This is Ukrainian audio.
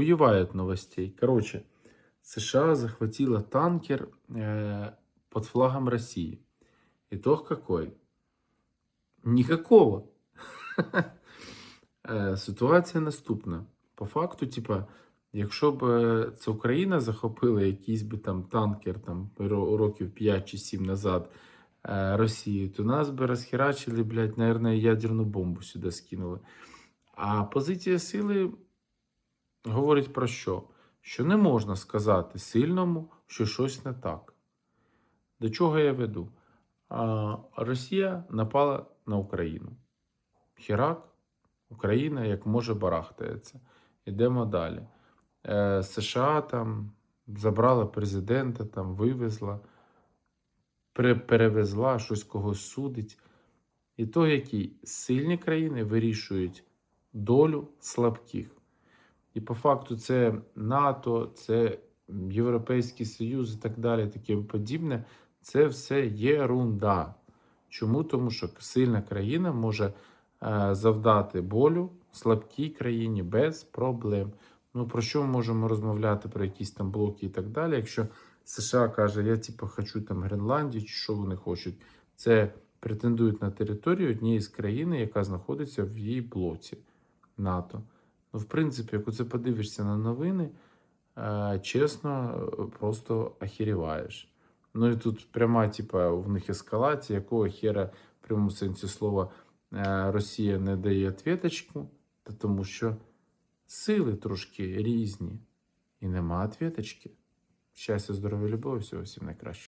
охуевает новостей. Короче, США захватила танкер э, под флагом России. Итог какой? Никакого. Е, Ситуація наступна. По факту, типа, якщо б е, це Україна захопила якийсь би там танкер там років 5 чи 7 назад е, Росії, то нас би розхерачили, блядь, наверное, ядерну бомбу сюди скинули. А позиція сили говорить про що? Що не можна сказати сильному, що щось не так. До чого я веду? А, Росія напала на Україну. Хірак, Україна як може барахтається. Ідемо далі. Е, США там забрала президента, там вивезла, перевезла, щось когось судить. І то, які сильні країни вирішують долю слабких. І по факту це НАТО, це Європейський Союз і так далі, таке подібне. Це все єрунда. Чому? Тому що сильна країна може е, завдати болю слабкій країні без проблем. Ну про що ми можемо розмовляти про якісь там блоки і так далі? Якщо США каже, я типу хочу там Гренландію, чи що вони хочуть, це претендують на територію однієї з країн, яка знаходиться в її блоці НАТО. Ну, в принципі, як оце подивишся на новини, е, чесно, е, просто охеріваєш. Ну і тут пряма, типа, в них ескалація, якого хера в прямому сенсі слова е, Росія не дає ответочку, та тому що сили трошки різні. І нема ответочки. Щастя, здоров'я, любові, всього всім найкраще.